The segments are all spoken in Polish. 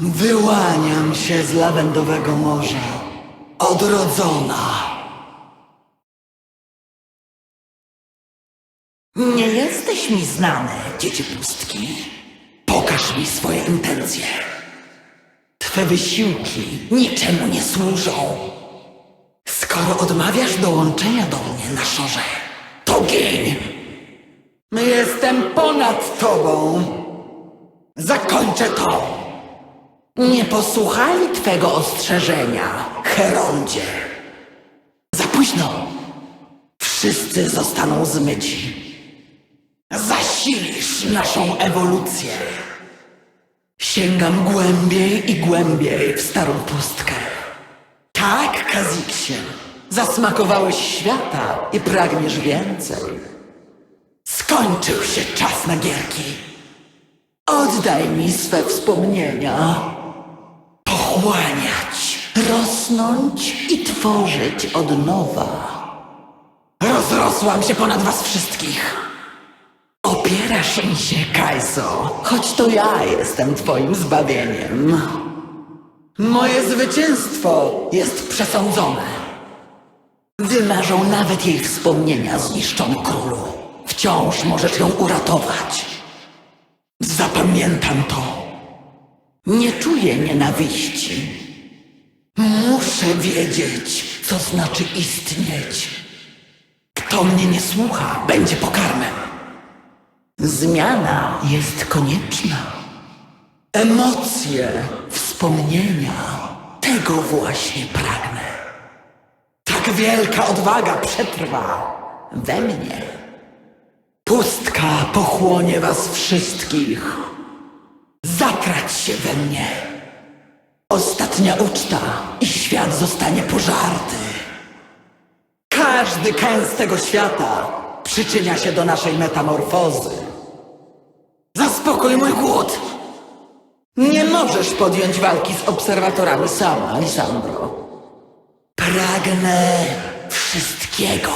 Wyłaniam się z lawendowego morza. Odrodzona. Nie jesteś mi znany, dziecię pustki. Pokaż mi swoje intencje. Twe wysiłki niczemu nie służą. Skoro odmawiasz dołączenia do mnie na szorze, to giń! Jestem ponad tobą. Zakończę to. Nie posłuchali twego ostrzeżenia, Heroldzie. Za późno. Wszyscy zostaną zmyci. Zasilisz naszą ewolucję. Sięgam głębiej i głębiej w starą pustkę. Tak, Kaziksie. Zasmakowałeś świata i pragniesz więcej. Skończył się czas na gierki. Oddaj mi swe wspomnienia. Pochłaniać, rosnąć i tworzyć od nowa. Rozrosłam się ponad was wszystkich. Opierasz mi się, Kajso, choć to ja jestem twoim zbawieniem. Moje zwycięstwo jest przesądzone. Wymarzą nawet jej wspomnienia zniszczony królu. Wciąż możesz ją uratować. Zapamiętam to. Nie czuję nienawiści. Muszę wiedzieć, co znaczy istnieć. Kto mnie nie słucha, będzie pokarmem. Zmiana jest konieczna. Emocje, wspomnienia, tego właśnie pragnę. Tak wielka odwaga przetrwa we mnie. Pustka pochłonie was wszystkich. Się we mnie. Ostatnia uczta i świat zostanie pożarty. Każdy kęs tego świata przyczynia się do naszej metamorfozy. Zaspokój mój głód. Nie możesz podjąć walki z obserwatorami sama, Lisandro. Pragnę wszystkiego.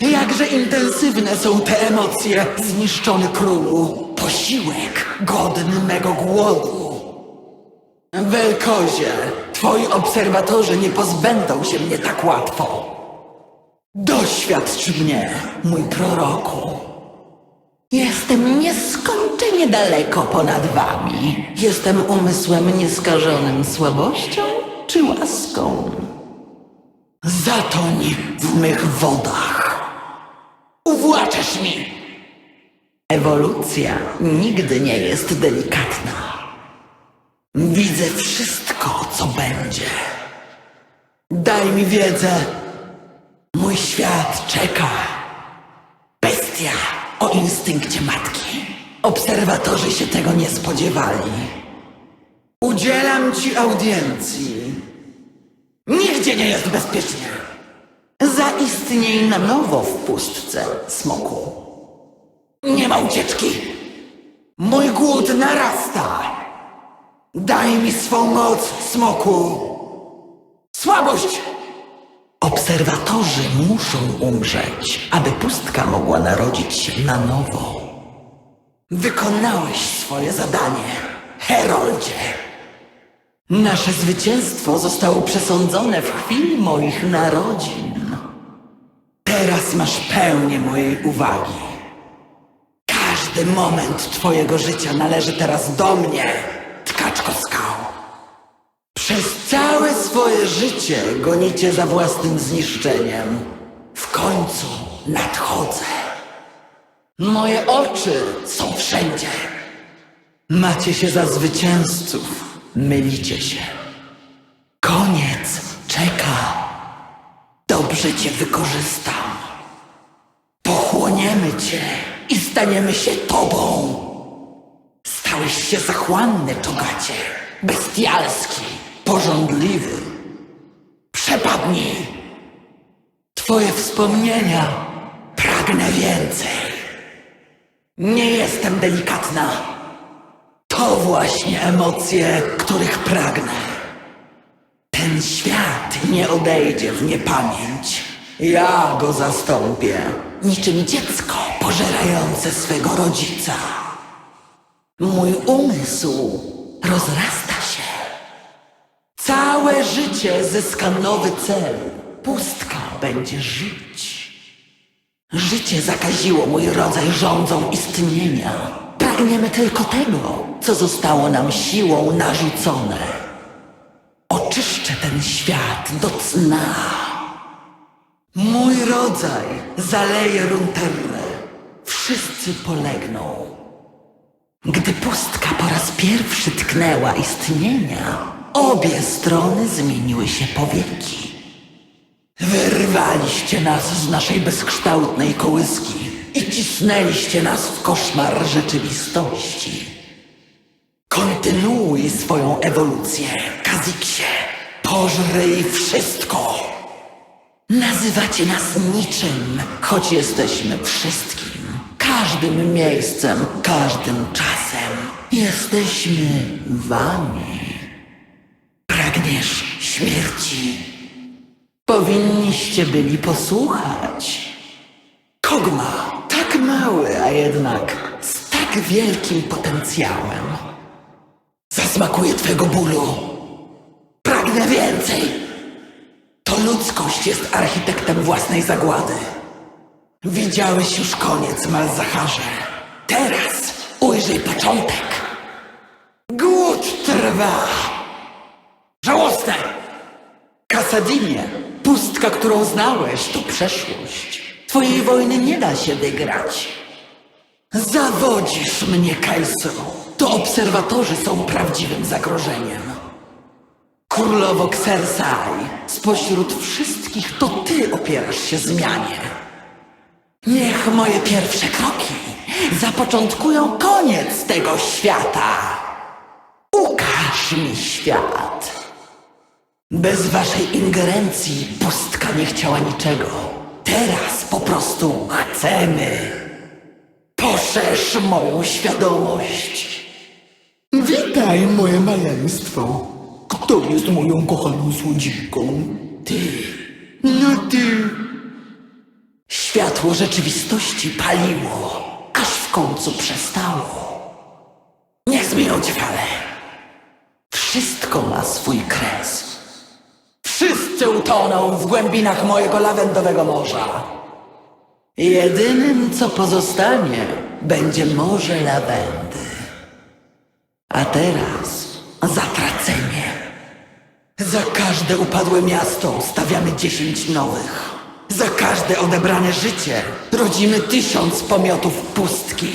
Jakże intensywne są te emocje, zniszczony królu. Posiłek godny mego głodu. Welkozie, twoi obserwatorzy nie pozbędą się mnie tak łatwo. Doświadcz mnie, mój proroku. Jestem nieskończenie daleko ponad wami. Jestem umysłem nieskażonym słabością czy łaską. Zatoń w mych wodach. Uwłaczesz mi! Ewolucja nigdy nie jest delikatna. Widzę wszystko, co będzie. Daj mi wiedzę. Mój świat czeka. Bestia o instynkcie matki. Obserwatorzy się tego nie spodziewali. Udzielam ci audiencji. Nigdzie nie jest bezpiecznie. Zaistniej na nowo w pustce, smoku. Nie ma ucieczki. Mój głód narasta. Daj mi swą moc, smoku. Słabość! Obserwatorzy muszą umrzeć, aby pustka mogła narodzić się na nowo. Wykonałeś swoje zadanie, Heroldzie. Nasze zwycięstwo zostało przesądzone w chwili moich narodzin. Teraz masz pełnię mojej uwagi. Każdy moment twojego życia należy teraz do mnie, tkaczko skał. Przez całe swoje życie gonicie za własnym zniszczeniem. W końcu nadchodzę. Moje oczy są wszędzie. Macie się za zwycięzców. Mylicie się. Koniec czeka. Dobrze cię wykorzystam. Pochłoniemy cię i staniemy się tobą. Stałeś się zachłanny, czogacie. Bestialski, pożądliwy. Przepadnij. Twoje wspomnienia. Pragnę więcej. Nie jestem delikatna. To właśnie emocje, których pragnę. Ten świat nie odejdzie w niepamięć. Ja go zastąpię, niczym dziecko pożerające swego rodzica. Mój umysł rozrasta się. Całe życie zyska nowy cel. Pustka będzie żyć. Życie zakaziło mój rodzaj rządzą istnienia. Pragniemy tylko tego, co zostało nam siłą narzucone. Oczyszczę ten świat do cna. Mój rodzaj zaleje Runternę. Wszyscy polegną. Gdy pustka po raz pierwszy tknęła istnienia, obie strony zmieniły się powieki. Wyrwaliście nas z naszej bezkształtnej kołyski i cisnęliście nas w koszmar rzeczywistości. Kontynuuj swoją ewolucję, Kaziksie. Pożryj wszystko. Nazywacie nas niczym, choć jesteśmy wszystkim. Każdym miejscem, każdym czasem. Jesteśmy wami. Pragniesz śmierci. Powinniście byli posłuchać. Kogma, tak mały, a jednak z tak wielkim potencjałem. Zasmakuję twego bólu. Pragnę więcej. To ludzkość jest architektem własnej zagłady. Widziałeś już koniec, Malzacharze. Teraz ujrzyj początek. Głód trwa. Żałosne! Kasadinie, pustka, którą znałeś, to przeszłość. Twojej wojny nie da się wygrać. Zawodzisz mnie, Kajso. To obserwatorzy są prawdziwym zagrożeniem. Królowo Ksersai, spośród wszystkich to ty opierasz się zmianie. Niech moje pierwsze kroki zapoczątkują koniec tego świata. Ukaż mi świat. Bez waszej ingerencji pustka nie chciała niczego. Teraz po prostu chcemy. Poszerz moją świadomość. Witaj, moje maleństwo. Kto jest moją kochaną słodziką? Ty, No ty. Światło rzeczywistości paliło, aż w końcu przestało. Niech zmienią ci fale. Wszystko ma swój kres. Wszyscy utoną w głębinach mojego lawendowego morza. Jedynym, co pozostanie, będzie morze lawendy. A teraz zatracenie. Za każde upadłe miasto stawiamy dziesięć nowych. Za każde odebrane życie rodzimy tysiąc pomiotów pustki.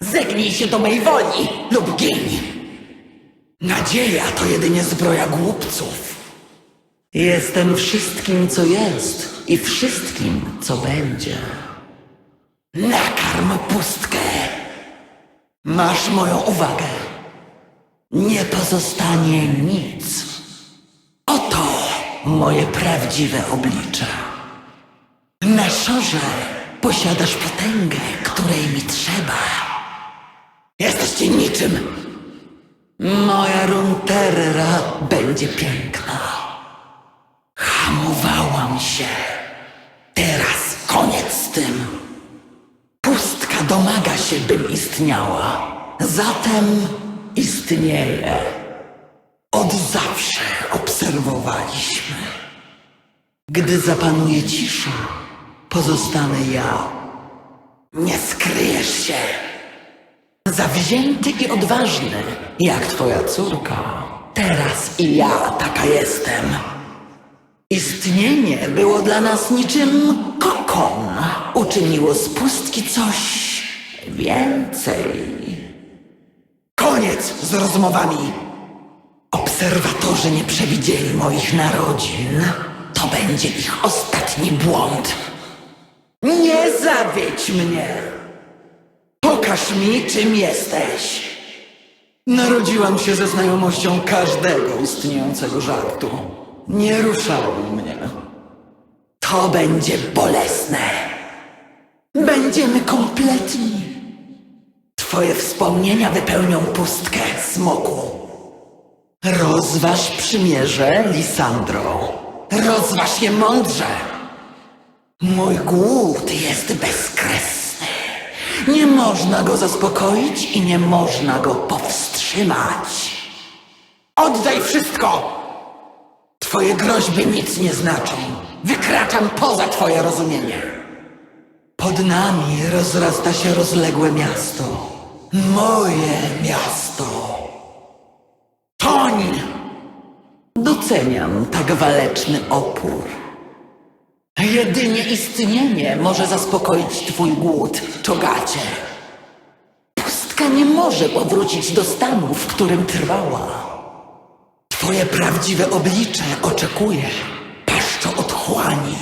Zegnij się do mej woli lub giń. Nadzieja to jedynie zbroja głupców. Jestem wszystkim, co jest i wszystkim, co będzie. Nakarm pustkę. Masz moją uwagę. Nie pozostanie nic. Moje prawdziwe oblicze. Na szorze posiadasz potęgę, której mi trzeba. Jesteście niczym. Moja runterra będzie piękna. Hamowałam się. Teraz koniec z tym. Pustka domaga się, bym istniała. Zatem istnieje. Od zawsze obserwowaliśmy. Gdy zapanuje cisza, pozostanę ja. Nie skryjesz się. Zawzięty i odważny, jak twoja córka. Teraz i ja taka jestem. Istnienie było dla nas niczym kokon. Uczyniło z pustki coś więcej. Koniec z rozmowami. Obserwatorzy nie przewidzieli moich narodzin. To będzie ich ostatni błąd. Nie zawiedź mnie. Pokaż mi, czym jesteś. Narodziłam się ze znajomością każdego istniejącego żartu. Nie ruszały mnie. To będzie bolesne. Będziemy kompletni. Twoje wspomnienia wypełnią pustkę, smoku. Rozważ przymierze, Lisandro. Rozważ je mądrze. Mój głód jest bezkresny. Nie można go zaspokoić i nie można go powstrzymać. Oddaj wszystko! Twoje groźby nic nie znaczą. Wykraczam poza twoje rozumienie. Pod nami rozrasta się rozległe miasto. Moje miasto. Doceniam tak waleczny opór. Jedynie istnienie może zaspokoić twój głód, czogacie. Pustka nie może powrócić do stanu, w którym trwała. Twoje prawdziwe oblicze oczekuje, paszczo otchłani.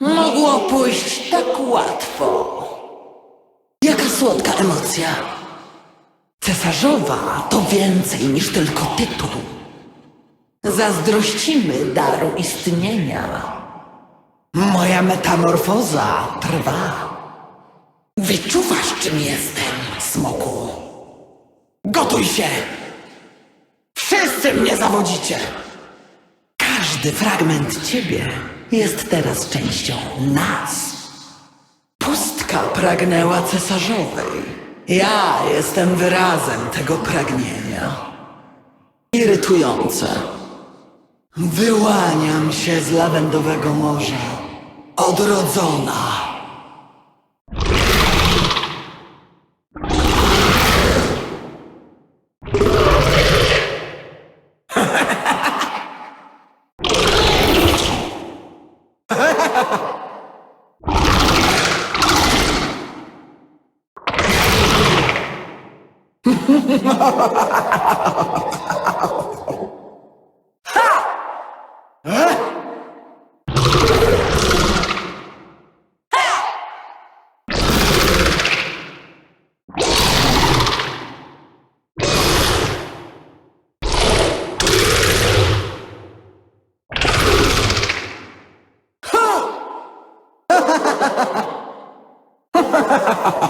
Mogło pójść tak łatwo. Jaka słodka emocja. Cesarzowa to więcej niż tylko tytuł. Zazdrościmy daru istnienia. Moja metamorfoza trwa. Wyczuwasz, czym jestem, smoku. Gotuj się! Wszyscy mnie zawodzicie! Każdy fragment ciebie jest teraz częścią nas. Pustka pragnęła cesarzowej. Ja jestem wyrazem tego pragnienia. Irytujące. Wyłaniam się z lawendowego morza. Odrodzona. ha ha ha